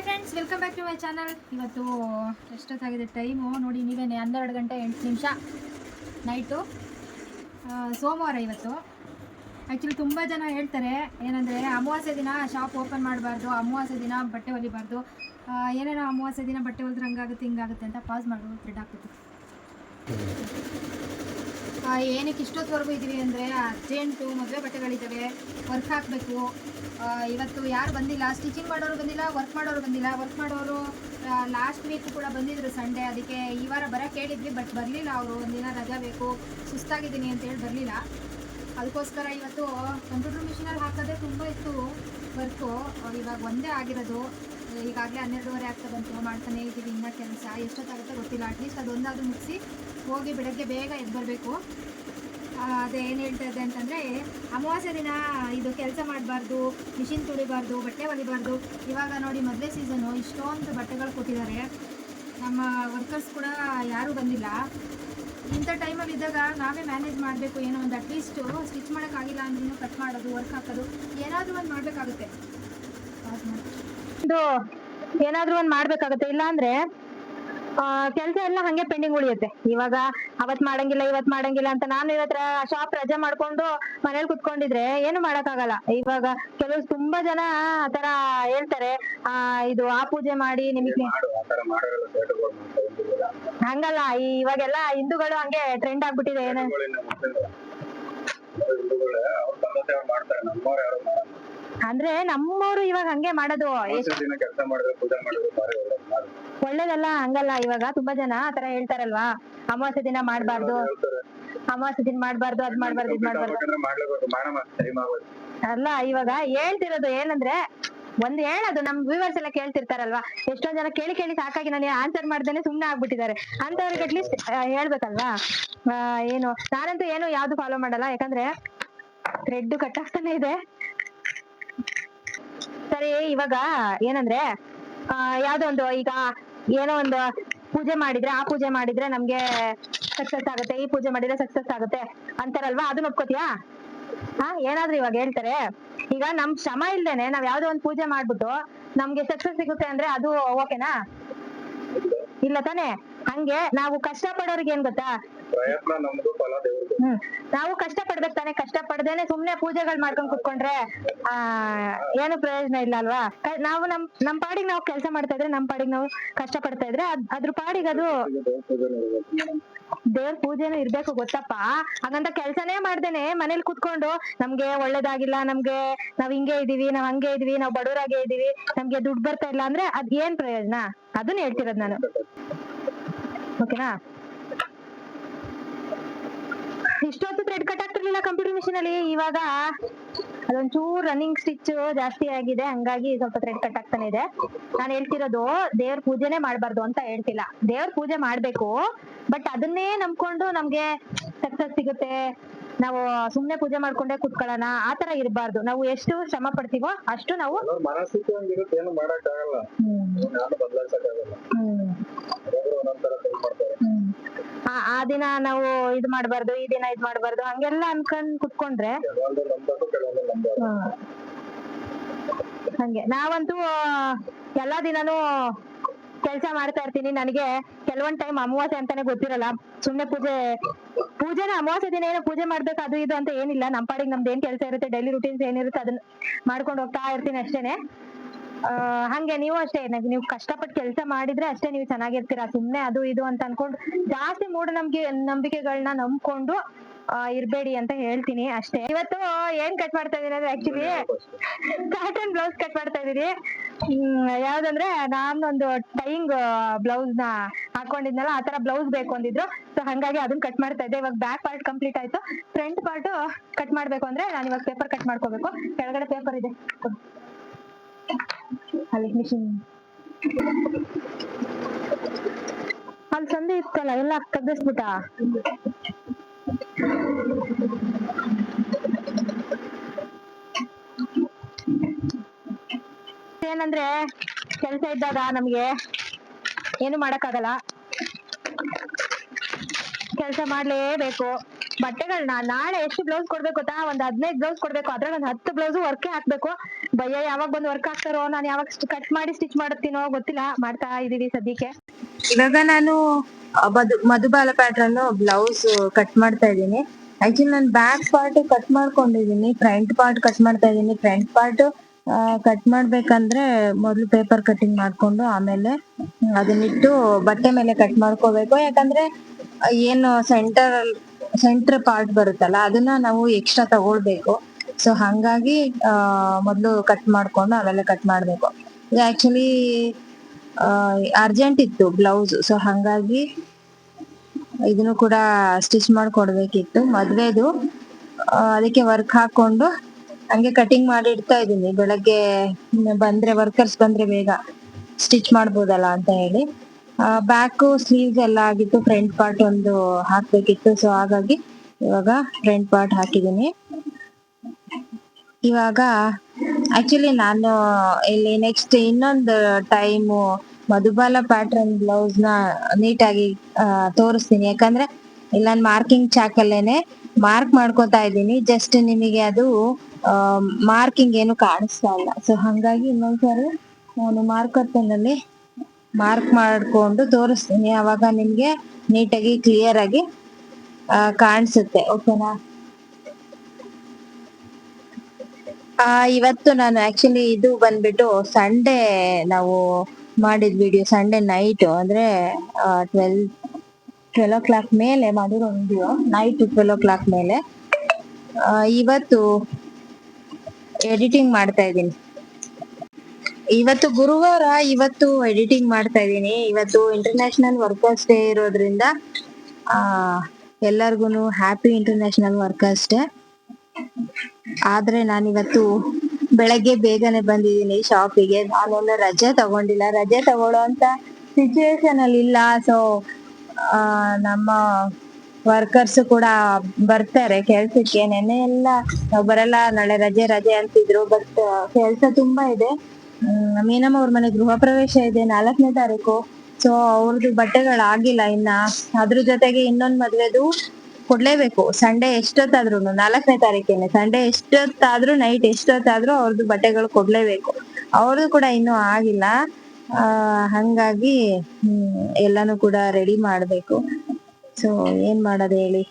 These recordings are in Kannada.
Hi friends welcome back to my channel ಇವತ್ತು ಎಷ್ಟೊತ್ತಾಗಿದೆ ಟೈಮು ನೋಡಿ ನೀವೇನೆ ಹನ್ನೆರಡು ಗಂಟೆ ಎಂಟು ನಿಮಿಷ ನೈಟು ಸೋಮವಾರ ಇವತ್ತು. ಆ್ಯಕ್ಚುಲಿ ತುಂಬ ಜನ ಹೇಳ್ತಾರೆ ಏನಂದರೆ ಅಮಾವಾಸ್ಯೆ ದಿನ ಶಾಪ್ ಓಪನ್ ಮಾಡಬಾರ್ದು ಅಮಾವಾಸ್ಯೆ ದಿನ ಬಟ್ಟೆ ಹೊಲಿಬಾರ್ದು. ಏನೇನೋ ಅಮಾವಾಸ್ಯೆ ದಿನ ಬಟ್ಟೆ ಹೊಲಿದ್ರೆ ಹಂಗಾಗುತ್ತೆ ಹಿಂಗಾಗುತ್ತೆ ಅಂತ ಪಾಸ್ ಮಾಡೋದು ಫ್ರೆಡ್ ಆ, ಏನಕ್ಕೆ ಇಷ್ಟೊತ್ತವರೆಗೂ ಇದ್ದೀವಿ ಅಂದರೆ ಅರ್ಜೆಂಟು ಮದುವೆ ಬಟ್ಟೆಗಳಿದ್ದಾವೆ ವರ್ಕ್ ಹಾಕಬೇಕು. ಇವತ್ತು ಯಾರು ಬಂದಿಲ್ಲ ಸ್ಟಿಚಿಂಗ್ ಮಾಡೋರು ಬಂದಿಲ್ಲ ವರ್ಕ್ ಮಾಡೋರು ಬಂದಿಲ್ಲ. ವರ್ಕ್ ಮಾಡೋರು ಲಾಸ್ಟ್ ವೀಕ್ ಕೂಡ ಬಂದಿದ್ರು ಸಂಡೇ ಅದಕ್ಕೆ ಈ ವಾರ ಬರೋಕ್ಕೆ ಹೇಳಿದ್ವಿ ಬಟ್ ಬರಲಿಲ್ಲ ಅವರು. ಒಂದಿನ ರಜಾ ಬೇಕು, ಸುಸ್ತಾಗಿದ್ದೀನಿ ಅಂತೇಳಿ ಬರಲಿಲ್ಲ. ಅದಕ್ಕೋಸ್ಕರ ಇವತ್ತು ಕಂಪ್ಯೂಟರ್ ಮಿಷಿನಲ್ಲಿ ಹಾಕೋದೇ ತುಂಬ ಇತ್ತು ವರ್ಕು ಇವಾಗ ಒಂದೇ ಆಗಿರೋದು. ಈಗಾಗಲೇ ಹನ್ನೆರಡುವರೆ ಆಗ್ತಾ ಬಂತು, ಮಾಡ್ತಾನೆ ಇದ್ದೀವಿ ಇನ್ನೂ ಕೆಲಸ. ಎಷ್ಟೊತ್ತಾಗುತ್ತೆ ಗೊತ್ತಿಲ್ಲ. ಅಟ್ಲೀಸ್ಟ್ ಅದೊಂದಾದರೂ ಮುಗಿಸಿ ಹೋಗಿ ಬೆಳಗ್ಗೆ ಬೇಗ ಎದ್ದು ಬರಬೇಕು. ಅದೇ ಏನು ಹೇಳ್ತಾ ಇದ್ದೆ ಅಂತಂದರೆ, ಅಮಾವಾಸ್ಯೆ ದಿನ ಇದು ಕೆಲಸ ಮಾಡಬಾರ್ದು ಮಿಷಿನ್ ತುಳಿಬಾರ್ದು, ಬಟ್ಟೆ ಹೊಲಿಬಾರ್ದು ಇವಾಗ ನೋಡಿ ಮದುವೆ ಸೀಸನು ಇಷ್ಟೊಂದು ಬಟ್ಟೆಗಳು ಕೊಟ್ಟಿದ್ದಾರೆ. ನಮ್ಮ ವರ್ಕರ್ಸ್ ಕೂಡ ಯಾರೂ ಬಂದಿಲ್ಲ. ಇಂಥ ಟೈಮಲ್ಲಿ ಇದ್ದಾಗ ನಾವೇ ಮ್ಯಾನೇಜ್ ಮಾಡಬೇಕು ಏನೋ ಒಂದು ಅಟ್ಲೀಸ್ಟು ಸ್ಟಿಚ್ ಮಾಡೋಕ್ಕಾಗಿಲ್ಲ ಅಂದ್ರೂ ಕಟ್ ಮಾಡೋದು ವರ್ಕ್ ಹಾಕೋದು, ಏನಾದರೂ ಒಂದು ಮಾಡಬೇಕಾಗುತ್ತೆ. ಏನಾದರೂ ಒಂದು ಮಾಡಬೇಕಾಗುತ್ತೆ. ಇಲ್ಲಾಂದರೆ ಕೆಲಸ ಎಲ್ಲ ಹಂಗೆ ಪೆಂಡಿಂಗ್ ಉಳಿಯುತ್ತೆ. ಇವಾಗ ಅವತ್ ಮಾಡಂಗಿಲ್ಲ, ಇವತ್ ಮಾಡಂಗಿಲ್ಲ ಅಂತ ನಾನು ಇವತ್ರ ಶಾಪ್ ರಜೆ ಮಾಡ್ಕೊಂಡು ಮನೇಲಿ ಕುತ್ಕೊಂಡಿದ್ರೆ ಏನು ಮಾಡಕ್ಕಾಗಲ್ಲ. ಇವಾಗ ಕೆಲವು ತುಂಬಾ ಜನ ಆತರ ಹೇಳ್ತಾರೆ, ಆ, ಇದು ಆ ಪೂಜೆ ಮಾಡಿ ನಿಮಗೆ. ಹಂಗಲ್ಲ ಇವಾಗೆಲ್ಲ ಹಿಂದೂಗಳು ಹಂಗೆ ಟ್ರೆಂಡ್ ಆಗ್ಬಿಟ್ಟಿದೆ. ಏನ ಅಂದ್ರೆ ನಮ್ಮವರು ಇವಾಗ ಹಂಗೆ ಮಾಡೋದು. ಎಷ್ಟ್ ದಿನ ಕೆಲಸ ಮಾಡಿದ್ರೆ ಪೂಜೆ ಮಾಡಿದ್ರೆ ಬಾರಿ ಒಳ್ಳೇದು. ಮಾಡು. ಒಳ್ಳೇದಲ್ಲ ಹಂಗಲ್ಲ ಇವಾಗ ತುಂಬಾ ಜನ ಆತರ ಹೇಳ್ತಾರಲ್ವಾ? ಅಮಾವಾಸ್ಯೆ ದಿನ ಮಾಡ್ಬಾರ್ದು. ಹೇಳ್ತಾರೆ. ಅಮಾವಾಸ್ಯೆ ದಿನ ಮಾಡ್ಬಾರ್ದು ಅದ್ ಮಾಡ್ಬಾರ್ದು ಇದ್ ಮಾಡ್ಬಾರ್ದು. ಯಾಕಂದ್ರೆ ಮಾಡ್ಲೇಬೇಕು. ಮಾಡೋಣ ಟೈಮ್ ಆಗೋದು ಅಲ್ಲ ಇವಾಗ ಹೇಳ್ತಿರೋದು ಏನಂದ್ರೆ ಒಂದ್ ಹೇಳೋದು ನಮ್ ವ್ಯೂವರ್ಸ್ ಎಲ್ಲ ಕೇಳ್ತಿರ್ತಾರಲ್ವಾ? ಎಷ್ಟೊಂದ್ ಜನ ಕೇಳಿ ಕೇಳಿ ಸಾಕಾಗಿ ನಾನು ಆನ್ಸರ್ ಮಾಡ್ದೇನೆ ಸುಮ್ನೆ ಆಗ್ಬಿಟ್ಟಿದ್ದಾರೆ. ಅಂತವ್ರಿಗೆ ಅಟ್ಲೀಸ್ಟ್ ಹೇಳ್ಬೇಕಲ್ವಾ? ಆ, ಏನು ನಾನಂತೂ ಏನು ಯಾವ್ದು ಫಾಲೋ ಮಾಡಲ್ಲ. ಯಾಕಂದ್ರೆ ಥ್ರೆಡ್ ಕಟ್ ಆಗ್ತಾನೆ ಇದೆ. ಸರಿ ಇವಾಗ ಏನಂದ್ರೆ ಆ, ಯಾವ್ದೋ ಒಂದು ಈಗ ಏನೋ ಒಂದು ಪೂಜೆ ಮಾಡಿದ್ರೆ ಆ ಪೂಜೆ ಮಾಡಿದ್ರೆ ನಮ್ಗೆ ಸಕ್ಸಸ್ ಆಗುತ್ತೆ ಈ ಪೂಜೆ ಮಾಡಿದ್ರೆ ಸಕ್ಸಸ್ ಆಗುತ್ತೆ ಅಂತಾರಲ್ವಾ? ಅದು ಒಪ್ಕೋತಿಯಾ ಹಾ ಏನಾದ್ರೂ ಇವಾಗ ಹೇಳ್ತಾರೆ. ಈಗ ನಮ್ ಶ್ರಮ ಇಲ್ದೇನೆ ನಾವ್ ಯಾವ್ದೋ ಒಂದ್ ಪೂಜೆ ಮಾಡ್ಬಿಟ್ಟು ನಮ್ಗೆ ಸಕ್ಸಸ್ ಸಿಗುತ್ತೆ ಅಂದ್ರೆ ಅದು ಓಕೆನಾ? ಇಲ್ಲ ತಾನೇ? ಹಂಗೆ ನಾವು ಕಷ್ಟ ಪಡೋರಿಗೆ ಏನ್ ಗೊತ್ತಾ? ಪ್ರಯತ್ನ ನಮ್ದು ಫಲ ದೇವ್ರದ್ದು. ಹ್ಮ್. ನಾವು ಕಷ್ಟ ಪಡ್ಬೇಕು ತಾನೇ ಕಷ್ಟ ಪಡ್ದೇನೆ ಸುಮ್ನೆ ಪೂಜೆಗಳು ಮಾಡ್ಕೊಂಡ್ ಕುತ್ಕೊಂಡ್ರೆ ಆ ಏನು ಪ್ರಯೋಜನ ಇಲ್ಲ ಅಲ್ವಾ? ಕ- ನಾವು ನಮ್ ನಮ್ ಪಾಡಿಗೆ ನಾವು ಕೆಲಸ ಮಾಡ್ತಾ ಇದ್ರೆ ನಮ್ ಪಾಡಿಗೆ ನಾವು ಕಷ್ಟ ಪಡ್ತಾ ಇದ್ರೆ ಅದ್- ಅದ್ರ ಪಾಡಿಗೆ ಅದು ಈಗ ದೇವ್ರ ಪೂಜೆ ಮಾಡ್ಬೇಕು. ದೇವ್ರ ಪೂಜೆನೂ ಇರ್ಬೇಕು ಗೊತ್ತಪ್ಪ. ಹಾಗಂತ ಕೆಲ್ಸನೇ ಮಾಡ್ದೇನೆ ಮನೇಲಿ ಕುತ್ಕೊಂಡು ನಮ್ಗೆ ಒಳ್ಳೇದಾಗಿಲ್ಲ ನಮ್ಗೆ ನಾವ್ ಹಿಂಗೆ ಇದೀವಿ ನಾವ್ ಹಂಗೆ ಇದೀವಿ ನಾವ್ ಬಡವರಾಗೆ ಇದೀವಿ ನಮ್ಗೆ ದುಡ್ಡು ಬರ್ತಾ ಇಲ್ಲ ಅಂದ್ರೆ ಅದ್ ಏನ್ ಪ್ರಯೋಜನ? ಅದನ್ನ ಹೇಳ್ತಿರೋದ್ ನಾನು. ಓಕೆನಾ? ಇಷ್ಟೊತ್ತು ಥ್ರೆಡ್ ಕಟ್ ಆಗ್ತಿರ್ಲಿಲ್ಲ ಕಂಪ್ಯೂಟರ್ ಮಿಷಿನ್ ಅಲ್ಲಿ ಇವಾಗ ಅದೊಂಚೂರ್ ರನ್ನಿಂಗ್ ಸ್ಟಿಚ್ ಜಾಸ್ತಿ ಆಗಿದೆ ಹಂಗಾಗಿ ಸ್ವಲ್ಪ ಥ್ರೆಡ್ ಕಟ್ ಆಗ್ತಾನೆ ಇದೆ. ನಾನು ಹೇಳ್ತಿರೋದು ದೇವ್ರ ಪೂಜೆನೆ ಮಾಡ್ಬಾರ್ದು ಅಂತ ಹೇಳ್ತಿಲ್ಲ. ದೇವ್ರ ಪೂಜೆ ಮಾಡ್ಬೇಕು ಬಟ್ ಅದನ್ನೇ ನಂಬ್ಕೊಂಡು ನಮ್ಗೆ ಸಕ್ಸಸ್ ಸಿಗುತ್ತೆ. ನಾವು ಸುಮ್ನೆ ಪೂಜೆ ಮಾಡ್ಕೊಂಡೆ ಕುತ್ಕೊಳ್ಳೋಣ ತರ ಇರಬಾರ್ದು. ನಾವು ಎಷ್ಟು ಶ್ರಮ ಪಡ್ತೀವೋ ಅಷ್ಟು ನಾವು ಹ್ಮ್. ಮಾಡ್ತಾರೆ. ಆ- ಆ ದಿನ ನಾವು ಇದ್ ಮಾಡ್ಬಾರ್ದು ಈ ದಿನ ಇದ್ ಮಾಡ್ಬಾರ್ದು ಹಂಗೆಲ್ಲ ಅನ್ಕೊಂಡ್ ಕುತ್ಕೊಂಡ್ರೆ ಕೆಲವೊಂದು ನಂಬಬೇಕು ಕೆಲವೊಂದು ನಂಬಾರ್ದು ಹ್ಮ್. ಹಂಗೆ. ನಾವಂತೂ ಎಲ್ಲಾ ದಿನಾನು ಕೆಲಸ ಮಾಡ್ತಾ ಇರ್ತೀನಿ. ನನಗೆ ಕೆಲವೊಂದ್ ಟೈಮ್ ಅಮಾವಾಸ್ಯೆ ಅಂತಾನೆ ಗೊತ್ತಿರಲ್ಲ. ಸುಮ್ನೆ ಪೂಜೆ ಪೂಜೆನ ಅಮಾವಾಸ್ಯೆ ದಿನ ಏನೋ ಪೂಜೆ ಮಾಡ್ಬೇಕು ಅದು ಇದು ಅಂತ ಏನಿಲ್ಲ. ನಮ್ಮ ಪಾಡಿಗೆ ನಮ್ದು ಏನ್ ಕೆಲಸ ಇರುತ್ತೆ ಡೈಲಿ ರುಟೀನ್ಸ್ ಏನಿರುತ್ತೆ ಅದನ್ನ ಮಾಡ್ಕೊಂಡು ಹೋಗ್ತಾ ಇರ್ತೀನಿ ಅಷ್ಟೇನೆ. ಹಂಗೆ ನೀವು ಅಷ್ಟೇ ನಾವ್- ಕಷ್ಟಪಟ್ಟು ಕೆಲಸ ಮಾಡಿದ್ರೆ ಅಷ್ಟೇ ನೀವು ಚೆನ್ನಾಗಿರ್ತೀರಾ ಸುಮ್ನೆ ಅದು ಇದು ಅಂತ ಅನ್ಕೊಂಡು ಜಾಸ್ತಿ ಮೂಢನಂಬಿಕೆ ನಂಬಿಕೆಗಳನ್ನ ನಂಬ್ಕೊಂಡು ಆ, ಇರ್ಬೇಡಿ ಅಂತ ಹೇಳ್ತೀನಿ ಅಷ್ಟೇ. ಇವತ್ತು ಏನ್ ಕಟ್ ಮಾಡ್ತಾ ಇದೀನಿ ಅಂದ್ರೆ ಆಕ್ಚುಲಿ ಕಾಟನ್ ಬ್ಲೌಸ್ ಕಟ್ ಮಾಡ್ತಾ ಇದೀನಿ ಯಾವ್ದಂದ್ರೆ ನಾನೊಂದು ಟೈಯಿಂಗ್ ಬ್ಲೌಸ್ನ ಹಾಕೊಂಡಿದ್ನಲ್ಲ ಆತರ ಬ್ಲೌಸ್ ಬೇಕು ಅಂದಿದ್ರು. ಸೊ ಹಂಗಾಗಿ ಅದನ್ನ ಕಟ್ ಮಾಡ್ತಾ ಇದ್ದೆ. ಇವಾಗ ಬ್ಯಾಕ್ ಪಾರ್ಟ್ ಕಂಪ್ಲೀಟ್ ಆಯ್ತು. ಫ್ರಂಟ್ ಪಾರ್ಟ್ ಕಟ್ ಮಾಡ್ಬೇಕು ಅಂದ್ರೆ ನಾನು ಇವಾಗ ಪೇಪರ್ ಕಟ್ ಮಾಡ್ಕೋಬೇಕು. ಕೆಳಗಡೆ ಪೇಪರ್ ಇದೆ. ಅಲ್ಲಿ ಮಿಷಿನ್ ಅಲ್ಲಿ ಸಂದಿ ಇತ್ತಲ್ಲ ಎಲ್ಲ ಕದ್ದಿಸ್ಬಿಟ್ಟ ಏನಂದ್ರೆ ಕೆಲ್ಸ ಇದ್ದಾಗ ನಮ್ಗೆ ಏನು ಮಾಡಕ್ಕಾಗಲ್ಲ. ಕೆಲಸ ಮಾಡ್ಲೇಬೇಕು. ಬಟ್ಟೆಗಳನ್ನ ನಾಳೆ ಎಷ್ಟು ಬ್ಲೌಸ್ ಕೊಡ್ಬೇಕು ಗೊತ್ತಾ? ಒಂದ್ ಹದಿನೈದು ಬ್ಲೌಸ್ ಕೊಡ್ಬೇಕು. ಅದ್ರಲ್ಲಿ ಒಂದ್ ಹತ್ತು ಬ್ಲೌಸ್ ವರ್ಕೆ ಹಾಕ್ಬೇಕು. ಭಯ ಯಾವಾಗ ಬಂದು ವರ್ಕ್ ಆಗ್ತಾರೋ, ನಾನು ಯಾವಾಗ ಕಟ್ ಮಾಡಿ ಸ್ಟಿಚ್ ಮಾಡುತ್ತೀನೋ ಗೊತ್ತಿಲ್ಲ, ಮಾಡ್ತಾ ಇದೀವಿ ಸದ್ಯಕ್ಕೆ. ಇವಾಗ ನಾನು ಮಧುಬಾಲ ಪ್ಯಾಟ್ರನ್ ಬ್ಲೌಸ್ ಕಟ್ ಮಾಡ್ತಾ ಇದ್ದೀನಿ. ಆಕ್ಚುಲಿ ನಾನು ಬ್ಯಾಕ್ ಪಾರ್ಟ್ ಕಟ್ ಮಾಡ್ಕೊಂಡಿದ್ದೀನಿ ಫ್ರಂಟ್ ಪಾರ್ಟ್ ಕಟ್ ಮಾಡ್ತಾ ಇದ್ದೀನಿ. ಫ್ರಂಟ್ ಪಾರ್ಟ್ ಕಟ್ ಮಾಡ್ಬೇಕಂದ್ರೆ ಮೊದಲು ಪೇಪರ್ ಕಟಿಂಗ್ ಮಾಡ್ಕೊಂಡು ಆಮೇಲೆ ಅದನ್ನಿಟ್ಟು ಬಟ್ಟೆ ಮೇಲೆ ಕಟ್ ಮಾಡ್ಕೋಬೇಕು. ಯಾಕಂದ್ರೆ ಏನು ಸೆಂಟರ್ ಸೆಂಟರ್ ಪಾರ್ಟ್ ಬರುತ್ತಲ್ಲ, ಅದನ್ನ ನಾವು ಎಕ್ಸ್ಟ್ರಾ ತಗೊಳ್ಬೇಕು. ಸೊ ಹಂಗಾಗಿ ಮೊದಲು ಕಟ್ ಮಾಡ್ಕೊಂಡು ಆಮೇಲೆ ಕಟ್ ಮಾಡ್ಬೇಕು. ಆಕ್ಚುಲಿ ಅರ್ಜೆಂಟ್ ಇತ್ತು ಬ್ಲೌಸ್ ಸೊ ಹಂಗಾಗಿ ಇದನ್ನು ಕೂಡ ಸ್ಟಿಚ್ ಮಾಡ್ಕೊಡ್ಬೇಕಿತ್ತು. ಮದ್ವೆದು ಅದಕ್ಕೆ ವರ್ಕ್ ಹಾಕೊಂಡು ಹಂಗೆ ಕಟಿಂಗ್ ಮಾಡಿ ಇಡ್ತಾ ಇದ್ದೀನಿ. ಬೆಳಗ್ಗೆ ಬಂದ್ರೆ ವರ್ಕರ್ಸ್ ಬಂದ್ರೆ ಬೇಗ ಸ್ಟಿಚ್ ಮಾಡ್ಬೋದಲ್ಲ ಅಂತ ಹೇಳಿ. ಬ್ಯಾಕು ಸ್ಲೀವ್ಸ್ ಎಲ್ಲ ಆಗಿತ್ತು. ಫ್ರಂಟ್ ಪಾರ್ಟ್ ಒಂದು ಹಾಕ್ಬೇಕಿತ್ತು. ಸೊ ಹಾಗಾಗಿ ಇವಾಗ ಫ್ರಂಟ್ ಪಾರ್ಟ್ ಹಾಕಿದ್ದೀನಿ. ಇವಾಗ ಆಕ್ಚುಲಿ ನಾನು ಇಲ್ಲಿ ನೆಕ್ಸ್ಟ್ ಇನ್ನೊಂದು ಟೈಮು ಮಧುಬಾಲ ಪ್ಯಾಟ್ರನ್ ಬ್ಲೌಸ್ನ ನೀಟಾಗಿ ತೋರಿಸ್ತೀನಿ. ಯಾಕಂದ್ರೆ ಇಲ್ಲಿ ನಾನು ಮಾರ್ಕಿಂಗ್ ಚಾಕಲ್ಲೇನೆ ಮಾರ್ಕ್ ಮಾಡ್ಕೋತಾ ಇದ್ದೀನಿ. ಜಸ್ಟ್ ನಿಮಗೆ ಅದು ಮಾರ್ಕಿಂಗ್ ಏನು ಕಾಣಿಸ್ತಾ ಇಲ್ಲ. ಸೊ ಹಂಗಾಗಿ ಇನ್ನೊಂದ್ಸರಿ ನಾನು ಮಾರ್ಕರ್ ಪೆನ್ನಲ್ಲಿ ಮಾರ್ಕ್ ಮಾಡ್ಕೊಂಡು ತೋರಿಸ್ತೀನಿ. ಅವಾಗ ನಿಮ್ಗೆ ನೀಟಾಗಿ ಕ್ಲಿಯರ್ ಆಗಿ ಕಾಣಿಸುತ್ತೆ. ಓಕೆನಾ ಆ, ಇವತ್ತು ನಾನು ಆಕ್ಚುಲಿ ಇದು ಬಂದ್ಬಿಟ್ಟು ಸಂಡೇ ನಾವು ಮಾಡಿದ ವಿಡಿಯೋ ಸಂಡೇ ನೈಟ್ ಅಂದ್ರೆ ಟ್ವೆಲ್ ಟ್ವೆಲ್ ಓ ಕ್ಲಾಕ್ ಮೇಲೆ ಮಾಡಿರೋ video night twelve o'clock ಮೇಲೆ ಇವತ್ತು ಎಡಿಟಿಂಗ್ ಮಾಡ್ತಾ ಇದ್ದೀನಿ. ಇವತ್ತು ಗುರುವಾರ ಇವತ್ತು ಎಡಿಟಿಂಗ್ ಮಾಡ್ತಾ ಇದ್ದೀನಿ. ಇವತ್ತು ಇಂಟರ್ನ್ಯಾಷನಲ್ ವರ್ಕರ್ಸ್ ಡೇ ಇರೋದ್ರಿಂದ ಎಲ್ಲರಿಗೂ ಹ್ಯಾಪಿ ಇಂಟರ್ನ್ಯಾಷನಲ್ ವರ್ಕರ್ಸ್ ಡೇ ಆದ್ರೆ ನಾನಿವತ್ತು ಬೆಳಗ್ಗೆ ಬೇಗನೆ ಬಂದಿದ್ದೀನಿ ಶಾಪಿಗೆ. ನಾನೆಲ್ಲ ರಜೆ ತಗೊಂಡಿಲ್ಲ. ರಜೆ ತಗೊಳ್ಳೋ ಅಂತ ಸಿಚುವೇಶನ್ ಅಲ್ಲಿ ಇಲ್ಲ. ಸೊ ನಮ್ಮ ವರ್ಕರ್ಸ್ ಕೂಡ ಬರ್ತಾರೆ ಕೆಲ್ಸಕ್ಕೆ. ನೆನ್ನೆ ಎಲ್ಲ ನಾವ್ ಬರಲ್ಲ ನಾಳೆ ರಜೆ ರಜೆ ಅಂತಿದ್ರು ಬಟ್ ಕೆಲ್ಸ ತುಂಬಾ ಇದೆ. ಮೀನಮ್ಮ ಅವ್ರ ಮನೆ ಗೃಹ ಪ್ರವೇಶ ಇದೆ ನಾಲ್ಕನೇ ತಾರೀಕು. ಸೊ ಅವ್ರದ್ದು ಬಟ್ಟೆಗಳಾಗಿಲ್ಲ ಇನ್ನ. ಅದ್ರ ಜೊತೆಗೆ ಇನ್ನೊಂದ್ ಮದ್ವೆದು ಕೊಡ್ಲೇಬೇಕು. ಸಂಡೇ ಎಷ್ಟೊತ್ತಾದ್ರೂ ನಾಲ್ಕನೇ ತಾರೀಕೇನೆ ಸಂಡೇ ಎಷ್ಟೊತ್ತಾದ್ರೂ, ನೈಟ್ ಎಷ್ಟೊತ್ತಾದ್ರೂ ಅವ್ರದ್ದು ಬಟ್ಟೆಗಳು ಕೊಡ್ಲೇಬೇಕು. ಅವ್ರದ್ದು ಕೂಡ ಇನ್ನೂ ಆಗಿಲ್ಲ. ಆ, ಹಂಗಾಗಿ ಎಲ್ಲಾನು ಕೂಡ ರೆಡಿ ಮಾಡ್ಬೇಕು. ಸೊ ಏನ್ ಮಾಡೋದು ಹೇಳಿ?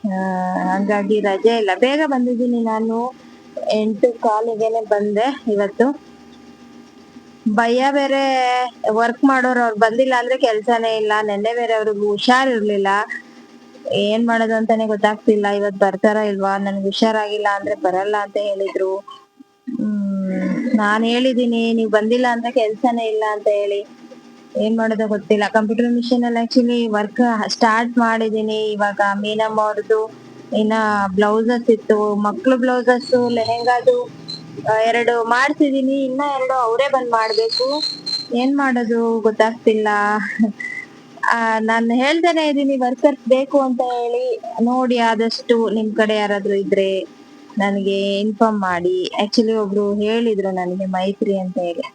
ಹಂಗಾಗಿ ರಜೆ ಇಲ್ಲ. ಬೇಗ ಬಂದಿದ್ದೀನಿ ನಾನು. ಎಂಟು ಕಾಲಿಗೆನೆ ಬಂದೆ ಇವತ್ತು. ಭಯ ಬೇರೆ ವರ್ಕ್ ಮಾಡೋರು ಅವ್ರು ಬಂದಿಲ್ಲ ಅಂದ್ರೆ ಕೆಲ್ಸನೇ ಇಲ್ಲ. ನೆನ್ನೆ ಬೇರೆ ಅವ್ರಿಗೆ ಹುಷಾರಿರ್ಲಿಲ್ಲ ಏನ್ ಮಾಡೋದು ಅಂತಾನೆ ಗೊತ್ತಾಗ್ತಿಲ್ಲ. ಇವತ್ ಬರ್ತಾರ ಇಲ್ವಾ? ನನ್ಗೆ ಹುಷಾರಾಗಿಲ್ಲ ಅಂದ್ರೆ ಬರಲ್ಲ ಅಂತ ಹೇಳಿದ್ರು. ಹ್ಮ್, ನಾನ್ ಹೇಳಿದೀನಿ, ನೀವ್ ಬಂದಿಲ್ಲ ಅಂದ್ರೆ ಕೆಲ್ಸನೇ ಇಲ್ಲ ಅಂತ ಹೇಳಿ. ಏನ್ ಮಾಡೋದು ಗೊತ್ತಿಲ್ಲ. ಕಂಪ್ಯೂಟರ್ ಮಿಷಿನ್ ಅಲ್ಲಿ ಆಕ್ಚುಲಿ ವರ್ಕ್ ಸ್ಟಾರ್ಟ್ ಮಾಡಿದೀನಿ. ಇವಾಗ ಮೀನಮ್ಮ ಅವ್ರದ್ದು ಇನ್ನ ಬ್ಲೌಸಸ್ ಇತ್ತು. ಮಕ್ಳು ಬ್ಲೌಸಸ್ ಲೆಹೆಂಗಾದು ಎರಡು ಮಾಡ್ತಿದೀನಿ ಇನ್ನ ಎರಡು ಅವರೇ ಬಂದ್ ಮಾಡ್ಬೇಕು. ಏನ್ ಮಾಡೋದು ಗೊತ್ತಾಗ್ತಿಲ್ಲ. ನಾನು ಹೇಳ್ತಾನೆ ಇದೀನಿ ವರ್ಕರ್ಸ್ ಬೇಕು ಅಂತ ಹೇಳಿ ನೋಡಿ ಆದಷ್ಟು ನಿಮ್ ಕಡೆ ಯಾರಾದ್ರೂ ಇದ್ರೆ ನನಗೆ ಇನ್ಫಾರ್ಮ್ ಮಾಡಿ. ಆಕ್ಚುಲಿ ಒಬ್ರು ಹೇಳಿದ್ರು ನನಗೆ ಮೈತ್ರಿ ಅಂತ ಹೇಳಿ.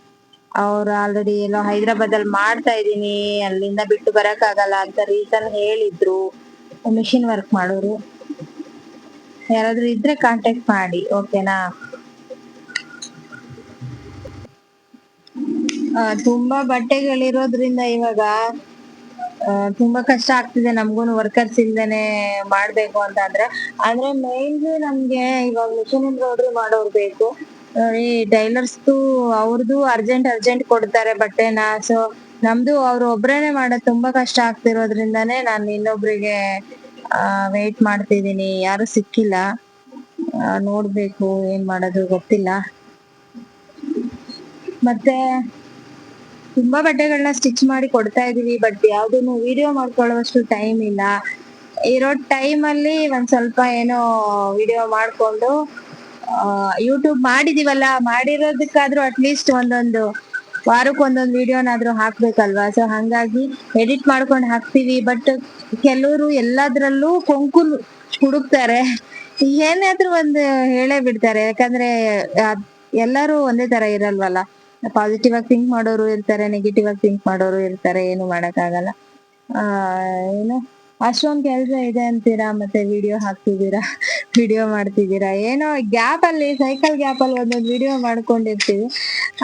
ಅವ್ರು ಆಲ್ರೆಡಿ ಎಲ್ಲೋ ಹೈದರಾಬಾದ್ ಅಲ್ಲಿ ಮಾಡ್ತಾ ಇದೀನಿ ಅಲ್ಲಿಂದ ಬಿಟ್ಟು ಬರಕ್ ಆಗಲ್ಲ ಅಂತ ರೀಸನ್ ಹೇಳಿದ್ರು. ಮಿಷಿನ್ ವರ್ಕ್ ಮಾಡೋರು. ಯಾರಾದ್ರೂ ಇದ್ರೆ ಕಾಂಟ್ಯಾಕ್ಟ್ ಮಾಡಿ ಓಕೆನಾ ಆ, ತುಂಬಾ ಬಟ್ಟೆಗಳಿರೋದ್ರಿಂದ ಇವಾಗ ಆ, ತುಂಬಾ ಕಷ್ಟ ಆಗ್ತಿದೆ. ನಮ್ಗೂನು ವರ್ಕರ್ಸ್ ಇಲ್ದೇನೆ ಮಾಡ್ಬೇಕು ಅಂತ ಅಂದ್ರೆ ಅಂದ್ರೆ ಮೇನ್ಲಿ ನಮ್ಗೆ ಇವಾಗ ಮಿಷನ್ ಎಂಬ್ರಾಯ್ಡ್ರಿ ಮಾಡೋರ್ ಬೇಕು. ಈ ಟೈಲರ್ಸ್ದು ಅವ್ರದ್ದು ಅರ್ಜೆಂಟ್ ಅರ್ಜೆಂಟ್ ಕೊಡ್ತಾರೆ ಬಟ್ಟೆನ. ಸೊ ನಮ್ದು ಅವ್ರು ಒಬ್ರೇನೆ ಮಾಡೋದ್ ತುಂಬಾ ಕಷ್ಟ ಆಗ್ತಿರೋದ್ರಿಂದಾನೇ ನಾನು ಇನ್ನೊಬ್ರಿಗೆ ವೇಟ್ ಮಾಡ್ತಿದೀನಿ ಯಾರು ಸಿಕ್ಕಿಲ್ಲ. ನೋಡ್ಬೇಕು ಏನ್ ಮಾಡೋದು ಗೊತ್ತಿಲ್ಲ. ಮತ್ತೆ ತುಂಬಾ ಬಟ್ಟೆಗಳನ್ನ ಸ್ಟಿಚ್ ಮಾಡಿ ಕೊಡ್ತಾ ಇದೀವಿ ಬಟ್ ಯಾವ್ದನ್ನು ವಿಡಿಯೋ ಮಾಡ್ಕೊಳ್ಳುವಷ್ಟು ಟೈಮ್ ಇಲ್ಲ. ಇರೋ ಟೈಮ್ ಅಲ್ಲಿ ಒಂದ್ ಸ್ವಲ್ಪ ಏನೋ ವಿಡಿಯೋ ಮಾಡ್ಕೊಂಡು ಯೂಟ್ಯೂಬ್ ಮಾಡಿದೀವಲ್ಲ, ಮಾಡಿರೋದಕ್ಕಾದ್ರೂ ಅಟ್ಲೀಸ್ಟ್ ಒಂದೊಂದು ವಾರಕ್ಕೆ ಒಂದೊಂದು ವಿಡಿಯೋನಾದ್ರೂ ಹಾಕ್ಬೇಕಲ್ವಾ? ಸೊ ಹಂಗಾಗಿ ಎಡಿಟ್ ಮಾಡ್ಕೊಂಡು ಹಾಕ್ತಿವಿ ಬಟ್ ಕೆಲವರು ಎಲ್ಲದ್ರಲ್ಲೂ ಕೊಂಕು ಹುಡುಕ್ತಾರೆ. ಏನಾದ್ರೂ ಒಂದು ಹೇಳೇ ಬಿಡ್ತಾರೆ, ಯಾಕಂದ್ರೆ ಎಲ್ಲರೂ ಒಂದೇ ತರ ಇರಲ್ವಲ್ಲ? ಪಾಸಿಟಿವ್ ಆಗಿ ಥಿಂಕ್ ಮಾಡೋರು ಇರ್ತಾರೆ ನೆಗೆಟಿವ್ ಆಗಿ ಥಿಂಕ್ ಮಾಡೋರು ಇರ್ತಾರೆ, ಏನು ಮಾಡಕ್ಕಾಗಲ್ಲ. ಆ, ಏನು, ಅಷ್ಟೊಂದ್ ಕೆಲ್ಸ ಇದೆ ಅಂತೀರಾ? ಮತ್ತೆ ವಿಡಿಯೋ ಹಾಕ್ತಿದ್ದೀರಾ? ವಿಡಿಯೋ ಮಾಡ್ತಿದ್ದೀರಾ? ಏನೋ ಗ್ಯಾಪ್ ಅಲ್ಲಿ ಸೈಕಲ್ ಗ್ಯಾಪ್ ಅಲ್ಲಿ ಒಂದೊಂದು ವಿಡಿಯೋ ಮಾಡ್ಕೊಂಡಿರ್ತೀವಿ.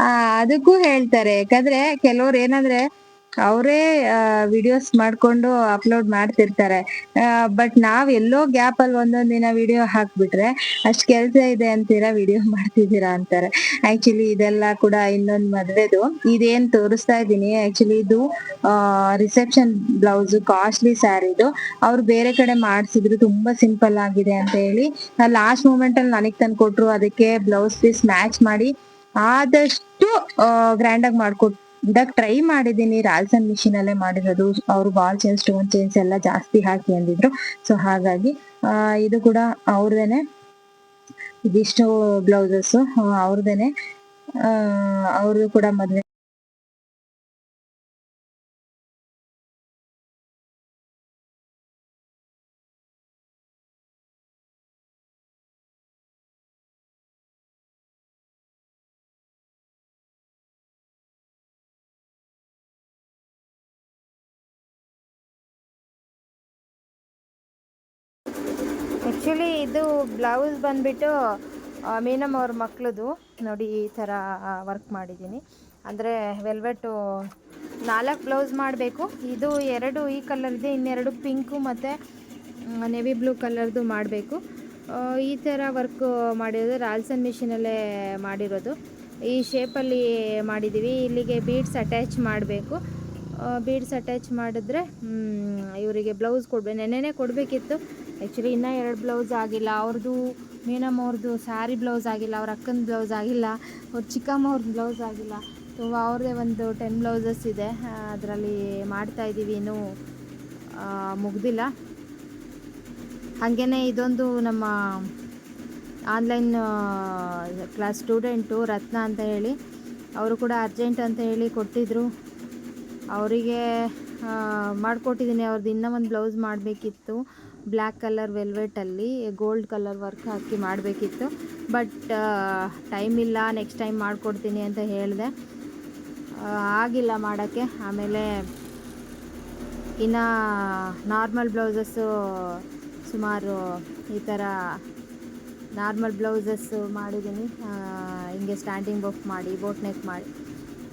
ಆ, ಅದಕ್ಕೂ ಹೇಳ್ತಾರೆ. ಯಾಕಂದ್ರೆ ಕೆಲವ್ರು ಏನಂದ್ರೆ ಅವರೇ ವಿಡಿಯೋಸ್ ಮಾಡ್ಕೊಂಡು ಅಪ್ಲೋಡ್ ಮಾಡ್ತಿರ್ತಾರೆ. ಬಟ್ ನಾವ್ ಎಲ್ಲೋ ಗ್ಯಾಪ್ ಅಲ್ಲಿ ಒಂದೊಂದ್ ದಿನ ವಿಡಿಯೋ ಹಾಕ್ಬಿಟ್ರೆ ಅಷ್ಟ್ ಕೆಲ್ಸ ಇದೆ ಅಂತೀರಾ ವಿಡಿಯೋ ಮಾಡ್ತಿದ್ದೀರಾ ಅಂತಾರೆ. ಆಕ್ಚುಲಿ ಇದೆಲ್ಲ ಕೂಡ ಇನ್ನೊಂದ್ ಮದ್ವೆದು. ಇದೇನ್ ತೋರಿಸ್ತಾ ಇದೀನಿ ಆಕ್ಚುಲಿ ಇದು ರಿಸೆಪ್ಷನ್ ಬ್ಲೌಸ್ ಕಾಸ್ಟ್ಲಿ ಸ್ಯಾರಿದು ಅವ್ರು ಬೇರೆ ಕಡೆ ಮಾಡ್ಸಿದ್ರು, ತುಂಬಾ ಸಿಂಪಲ್ ಆಗಿದೆ ಅಂತ ಹೇಳಿ. ಲಾಸ್ಟ್ ಮೂಮೆಂಟ್ ಅಲ್ಲಿ ನನಗ್ ತಂದು ಕೊಟ್ರು, ಅದಕ್ಕೆ ಬ್ಲೌಸ್ ಪೀಸ್ ಮ್ಯಾಚ್ ಮಾಡಿ ಆದಷ್ಟು ಗ್ರ್ಯಾಂಡ್ ಆಗಿ ಮಾಡ್ಕೊಡಕ್ ಟ್ರೈ ಮಾಡಿದೀನಿ ರಾಲ್ಸನ್ ಮಿಷಿನ್ ಅಲ್ಲೇ ಮಾಡಿರೋದು. ಅವ್ರು ಬಾಲ್ ಚೈನ್ ಸ್ಟೋನ್ ಚೈನ್ಸ್ ಎಲ್ಲ ಜಾಸ್ತಿ ಹಾಕಿ ಅಂದಿದ್ರು. ಸೊ ಹಾಗಾಗಿ ಇದು ಕೂಡ ಅವ್ರದೇನೆ. ಇದಿಷ್ಟು ಬ್ಲೌಸಸ್ ಅವ್ರದೇನೆ. ಅವ್ರದ್ದು ಕೂಡ ಮದ್ವೆ ಇದು ಬ್ಲೌಸ್ ಬಂದ್ಬಿಟ್ಟು ಮೀನಮ್ ಅವ್ರ ಮಕ್ಕಳದು ನೋಡಿ, ಈ ಥರ ವರ್ಕ್ ಮಾಡಿದ್ದೀನಿ. ಅಂದರೆ ವೆಲ್ವೆಟು ನಾಲ್ಕು ಬ್ಲೌಸ್ ಮಾಡಬೇಕು. ಇದು ಎರಡು ಈ ಕಲರ್ದು ಇನ್ನೆರಡು ಪಿಂಕು ಮತ್ತು ನೆವಿ ಬ್ಲೂ ಕಲರ್ದು ಮಾಡಬೇಕು. ಈ ಥರ ವರ್ಕ್ ಮಾಡಿರೋದು ರಾಲ್ಸನ್ ಮಿಷಿನಲ್ಲೇ ಮಾಡಿರೋದು. ಈ ಶೇಪಲ್ಲಿ ಮಾಡಿದ್ದೀವಿ ಇಲ್ಲಿಗೆ ಬೀಡ್ಸ್ ಅಟ್ಯಾಚ್ ಮಾಡಬೇಕು. ಬೀಡ್ಸ್ ಅಟ್ಯಾಚ್ ಮಾಡಿದ್ರೆ ಇವರಿಗೆ ಬ್ಲೌಸ್ ಕೊಡಬೇಕು. ನೆನ್ನೆನೇ ಕೊಡಬೇಕಿತ್ತು. ಆ್ಯಕ್ಚುಲಿ ಇನ್ನೂ ಎರಡು ಬ್ಲೌಸ್ ಆಗಿಲ್ಲ. ಅವ್ರದ್ದು ಮೀನಮ್ಮ ಅವ್ರದ್ದು ಸ್ಯಾರಿ ಬ್ಲೌಸ್ ಆಗಿಲ್ಲ, ಅವ್ರ ಅಕ್ಕನ ಬ್ಲೌಸ್ ಆಗಿಲ್ಲ, ಅವ್ರ ಚಿಕ್ಕಮ್ಮ ಅವ್ರದ್ದು ಬ್ಲೌಸ್ ಆಗಿಲ್ಲ. ಸೊ ಅವ್ರದ್ದೇ ಒಂದು ಟೆನ್ ಬ್ಲೌಸಸ್ ಇದೆ. ಅದರಲ್ಲಿ ಮಾಡ್ತಾ ಇದ್ದೀವಿ ಇನ್ನೂ ಮುಗ್ದಿಲ್ಲ. ಹಾಗೆಯೇ ಇದೊಂದು ನಮ್ಮ ಆನ್ಲೈನ್ ಕ್ಲಾಸ್ ಸ್ಟೂಡೆಂಟು ರತ್ನ ಅಂತ ಹೇಳಿ, ಅವರು ಕೂಡ ಅರ್ಜೆಂಟ್ ಅಂತ ಹೇಳಿ ಕೊಟ್ಟಿದ್ದರು ಅವರಿಗೆ ಮಾಡಿಕೊಟ್ಟಿದ್ದೀನಿ ಅವ್ರದ್ದು ಇನ್ನೂ ಒಂದು ಬ್ಲೌಸ್ ಮಾಡಬೇಕಿತ್ತು. ಬ್ಲ್ಯಾಕ್ ಕಲರ್ ವೆಲ್ವೆಟಲ್ಲಿ ಗೋಲ್ಡ್ ಕಲರ್ ವರ್ಕ್ ಹಾಕಿ ಮಾಡಬೇಕಿತ್ತು. ಬಟ್ ಟೈಮ್ ಇಲ್ಲ ನೆಕ್ಸ್ಟ್ ಟೈಮ್ ಮಾಡಿಕೊಡ್ತೀನಿ ಅಂತ ಹೇಳಿದೆ. ಆಗಿಲ್ಲ ಮಾಡೋಕ್ಕೆ. ಆಮೇಲೆ ಇನ್ನು ನಾರ್ಮಲ್ ಬ್ಲೌಸಸ್ಸು ಸುಮಾರು ಈ ಥರ ನಾರ್ಮಲ್ ಬ್ಲೌಸಸ್ಸು ಮಾಡಿದ್ದೀನಿ ಹಿಂಗೆ ಸ್ಟ್ಯಾಂಡಿಂಗ್ ಬಫ್ ಮಾಡಿ ಬೋಟ್ ನೆಕ್ ಮಾಡಿ.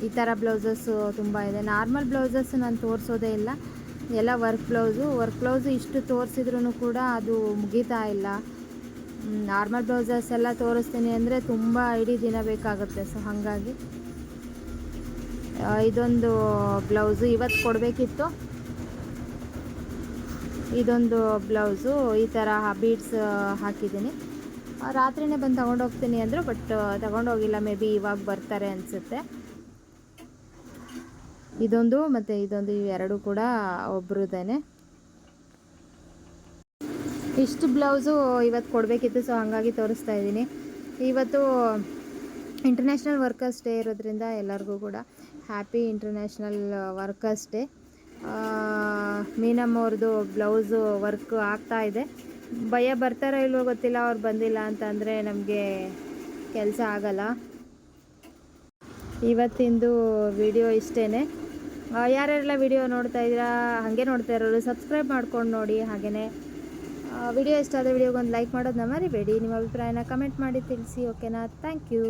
ಈ ಥರ ಬ್ಲೌಸಸ್ಸು ತುಂಬ ಇದೆ. ನಾರ್ಮಲ್ ಬ್ಲೌಸಸ್ ನಾನು ತೋರಿಸೋದೇ ಇಲ್ಲ. ಎಲ್ಲ ವರ್ಕ್ ಬ್ಲೌಸು. ವರ್ಕ್ ಬ್ಲೌಸು ಇಷ್ಟು ತೋರಿಸಿದ್ರೂ ಕೂಡ ಅದು ಮುಗೀತಾ ಇಲ್ಲ. ನಾರ್ಮಲ್ ಬ್ಲೌಸಸ್ ಎಲ್ಲ ತೋರಿಸ್ತೀನಿ ಅಂದರೆ ತುಂಬ ಇಡೀ ದಿನ ಬೇಕಾಗುತ್ತೆ. ಸೊ ಹಾಗಾಗಿ ಇದೊಂದು ಬ್ಲೌಸು ಇವತ್ತು ಕೊಡಬೇಕಿತ್ತು. ಇದೊಂದು ಬ್ಲೌಸು ಈ ಥರ ಬೀಡ್ಸ್ ಹಾಕಿದ್ದೀನಿ. ರಾತ್ರಿನೇ ಬಂದು ತೊಗೊಂಡೋಗ್ತೀನಿ ಅಂದರು, ಬಟ್ ತೊಗೊಂಡೋಗಿಲ್ಲ. ಮೇ ಬಿ ಇವಾಗ ಬರ್ತಾರೆ ಅನಿಸುತ್ತೆ. ಇದೊಂದು ಮತ್ತು ಇದೊಂದು ಇವೆರಡು ಕೂಡ ಒಬ್ರದ್ದೇನೆ ಇಷ್ಟು ಬ್ಲೌಸು ಇವತ್ತು ಕೊಡಬೇಕಿತ್ತು ಸೊ ಹಾಗಾಗಿ ತೋರಿಸ್ತಾ ಇದ್ದೀನಿ. ಇವತ್ತು ಇಂಟರ್ನ್ಯಾಷನಲ್ ವರ್ಕರ್ಸ್ ಡೇ ಇರೋದ್ರಿಂದ ಎಲ್ಲರಿಗೂ ಕೂಡ happy international workers day Meenamma ಅವ್ರದ್ದು ಬ್ಲೌಸು ವರ್ಕ್ ಆಗ್ತಾ ಇದೆ. ಭಯ ಬರ್ತಾರೋ ಇಲ್ವೋ ಗೊತ್ತಿಲ್ಲ, ಅವ್ರು ಬಂದಿಲ್ಲ ಅಂತಂದರೆ ನಮಗೆ ಕೆಲಸ ಆಗಲ್ಲ. ಇವತ್ತಿಂದು ವಿಡಿಯೋ ಇಷ್ಟೇ ಯಾರ್ಯಾರೆಲ್ಲ ವಿಡಿಯೋ ನೋಡ್ತಾ ಇದ್ದೀರಾ, ಹಾಗೆ ನೋಡ್ತಾ ಇರೋರು ಸಬ್ಸ್ಕ್ರೈಬ್ ಮಾಡ್ಕೊಂಡು ನೋಡಿ ಹಾಗೆಯೇ ವಿಡಿಯೋ ಇಷ್ಟ ಆದರೆ ವಿಡಿಯೋಗೊಂದು ಲೈಕ್ ಮಾಡೋದನ್ನ ಮರಿಬೇಡಿ. ನಿಮ್ಮ ಅಭಿಪ್ರಾಯನ ಕಮೆಂಟ್ ಮಾಡಿ ತಿಳಿಸಿ ಓಕೆನಾ ಥ್ಯಾಂಕ್ ಯು